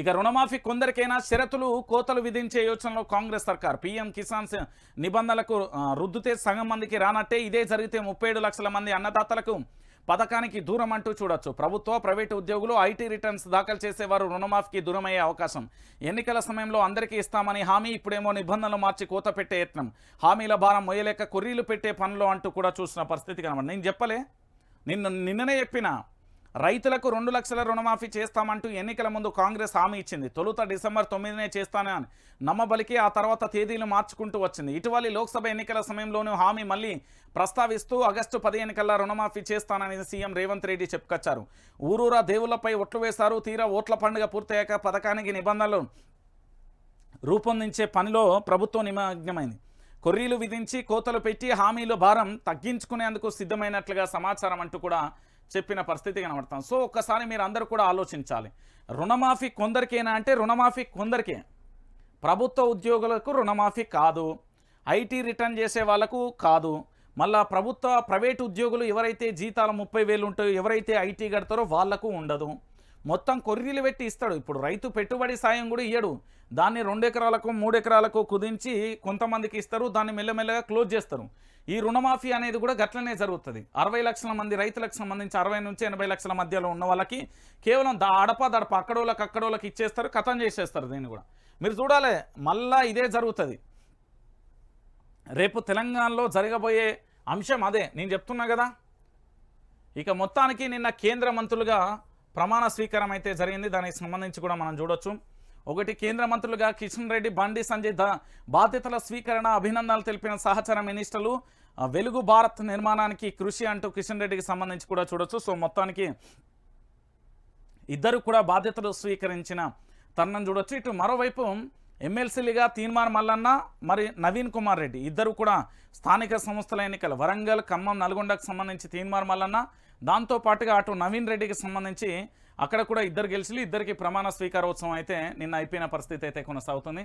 ఇక రుణమాఫీ కొందరికైనా షరతులు కోతలు విధించే యోచనలో కాంగ్రెస్ సర్కార్. పీఎం కిసాన్ నిబంధనలకు రుద్దుతే సగం మందికి రానట్టే ఇదే జరిగితే ముప్పై లక్షల మంది అన్నదాతలకు పథకానికి దూరం అంటూ చూడొచ్చు. ప్రభుత్వ ప్రైవేటు ఉద్యోగులు ఐటీ రిటర్న్స్ దాఖలు చేసేవారు రుణమాఫీకి దూరమయ్యే అవకాశం. ఎన్నికల సమయంలో అందరికీ ఇస్తామని హామీ ఇప్పుడేమో నిబంధనలు మార్చి కోత పెట్టే యత్నం. హామీల భారం మొయ్యలేక కొర్రీలు పెట్టే పనులు అంటూ కూడా చూసిన పరిస్థితి కనబడి నేను చెప్పలే? నిన్న నిన్ననే చెప్పిన? రైతులకు రెండు లక్షల రుణమాఫీ చేస్తామంటూ ఎన్నికల ముందు కాంగ్రెస్ హామీ ఇచ్చింది. తొలుత డిసెంబర్ తొమ్మిదినే చేస్తానని నమ్మబలికి ఆ తర్వాత తేదీలు మార్చుకుంటూ వచ్చింది. ఇటీవలి లోక్సభ ఎన్నికల సమయంలోనూ హామీ మళ్ళీ ప్రస్తావిస్తూ ఆగస్టు పదిహేను కల్లా రుణమాఫీ చేస్తానని సీఎం రేవంత్ రెడ్డి చెప్పుకొచ్చారు. ఊరూరా దేవుళ్ళపై ఒట్లు వేశారు. తీరా ఓట్ల పండుగ పూర్తయ్యాక పథకానికి నిబంధనలు రూపొందించే పనిలో ప్రభుత్వం నిమగ్నమైంది. కొర్రీలు విధించి కోతలు పెట్టి హామీలు భారం తగ్గించుకునేందుకు సిద్ధమైనట్లుగా సమాచారం అంటూ కూడా చెప్పిన పరిస్థితి కనబడతాం. సో ఒక్కసారి మీరు అందరూ కూడా ఆలోచించాలి. రుణమాఫీ కొందరికేనా అంటే రుణమాఫీ కొందరికే. ప్రభుత్వ ఉద్యోగులకు రుణమాఫీ కాదు. ఐటీ రిటర్న్ చేసే వాళ్ళకు కాదు. మళ్ళా ప్రభుత్వ ప్రైవేట్ ఉద్యోగులు ఎవరైతే జీతాలు ముప్పై వేలు ఉంటాయో ఎవరైతే ఐటీ కడతారో వాళ్ళకు ఉండదు. మొత్తం కొర్రీలు పెట్టి ఇస్తాడు. ఇప్పుడు రైతు పెట్టుబడి సాయం కూడా ఇయ్యడు. దాన్ని రెండు ఎకరాలకు మూడు ఎకరాలకు కుదించి కొంతమందికి ఇస్తారు. దాన్ని మెల్లమెల్లగా క్లోజ్ చేస్తారు. ఈ రుణమాఫీ అనేది కూడా గట్లనే జరుగుతుంది. అరవై లక్షల మంది రైతులకు సంబంధించి అరవై నుంచి ఎనభై లక్షల మధ్యలో ఉన్న వాళ్ళకి కేవలం దా అడప దడప అక్కడోళ్ళకి అక్కడోళ్ళకి ఇచ్చేస్తారు కథం చేసేస్తారు దీన్ని కూడా. మీరు చూడాలి మళ్ళా ఇదే జరుగుతుంది. రేపు తెలంగాణలో జరగబోయే అంశం అదే. నేను చెప్తున్నా కదా? ఇక మొత్తానికి నిన్న కేంద్ర మంత్రులుగా ప్రమాణ స్వీకారం అయితే జరిగింది. దానికి సంబంధించి కూడా మనం చూడొచ్చు. ఒకటి కేంద్ర మంత్రులుగా కిషన్ రెడ్డి బండి సంజయ్ ద బాధ్యతల స్వీకరణ అభినందనలు తెలిపిన సహచర మినిస్టర్లు వెలుగు భారత్ నిర్మాణానికి కృషి అంటూ కిషన్ రెడ్డికి సంబంధించి కూడా చూడొచ్చు. సో మొత్తానికి ఇద్దరు కూడా బాధ్యతలు స్వీకరించిన తరుణం చూడొచ్చు. ఇటు మరోవైపు ఎమ్మెల్సీలుగా తీన్మార్ మల్లన్న మరి నవీన్ కుమార్ రెడ్డి. ఇద్దరు కూడా స్థానిక సంస్థల ఎన్నికలు. వరంగల్ ఖమ్మం నల్గొండకు సంబంధించి తీన్మార్ మల్లన్న దాంతో పాటుగా అటు నవీన్ రెడ్డికి సంబంధించి అక్కడ కూడా ఇద్దరు గెలిచి ఇద్దరికి ప్రమాణ స్వీకారోత్సవం అయితే నిన్న అయిపోయిన పరిస్థితి అయితే కొనసాగుతుంది.